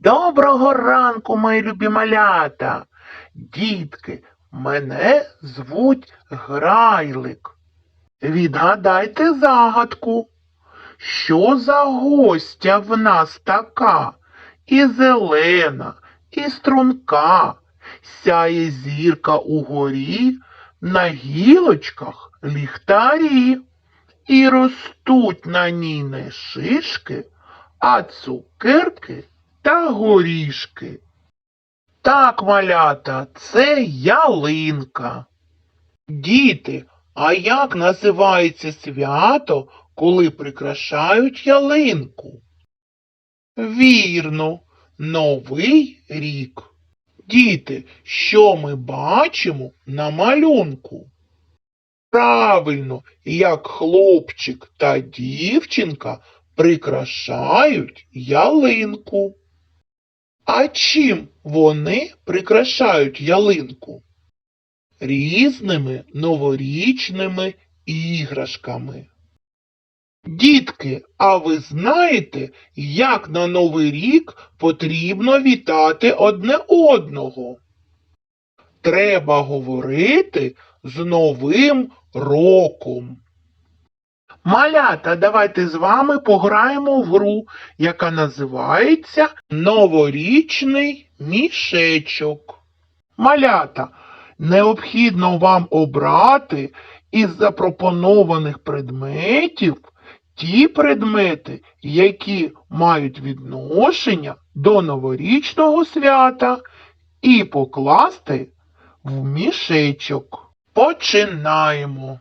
Доброго ранку, мої любі малята. Дітки, мене звуть Грайлик. Відгадайте загадку. Що за гостя в нас така? І зелена, і струнка, сяє зірка угорі, на гілочках ліхтарі, і ростуть на ній не шишки, а цукерки та горішки. Так, малята, це ялинка. Діти, а як називається свято, коли прикрашають ялинку? Вірно, Новий рік. Діти, що ми бачимо на малюнку? Правильно, як хлопчик та дівчинка прикрашають ялинку. А чим вони прикрашають ялинку? Різними новорічними іграшками. Дітки, а ви знаєте, як на Новий рік потрібно вітати одне одного? Треба говорити з Новим роком. Малята, давайте з вами пограємо в гру, яка називається Новорічний мішечок. Малята, необхідно вам обрати із запропонованих предметів ті предмети, які мають відношення до новорічного свята, і покласти в мішечок. Починаємо.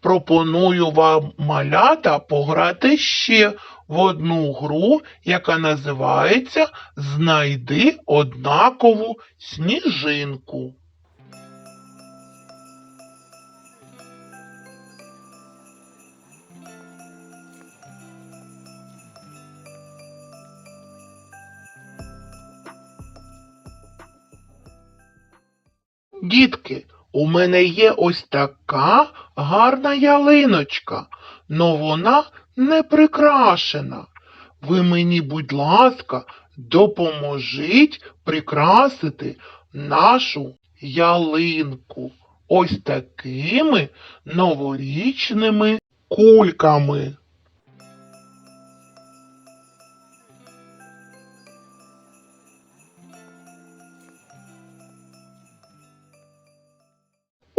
Пропоную вам малята пограти ще в одну гру, яка називається Знайди однакову сніжинку. Дітки, у мене є ось така гарна ялиночка, но вона не прикрашена. Ви мені, будь ласка, допоможіть прикрасити нашу ялинку ось такими новорічними кульками.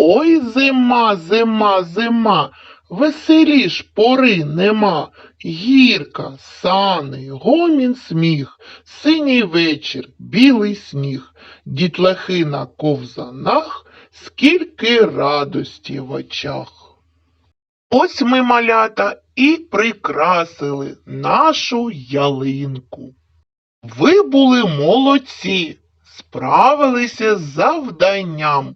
Ой, зима, зима, зима, веселіш пори нема. Гірка, сани, гомін сміх, синій вечір, білий сніг, дітлахи на ковзанах, скільки радості в очах. Ось ми, малята, і прикрасили нашу ялинку. Ви були молодці, справилися з завданням.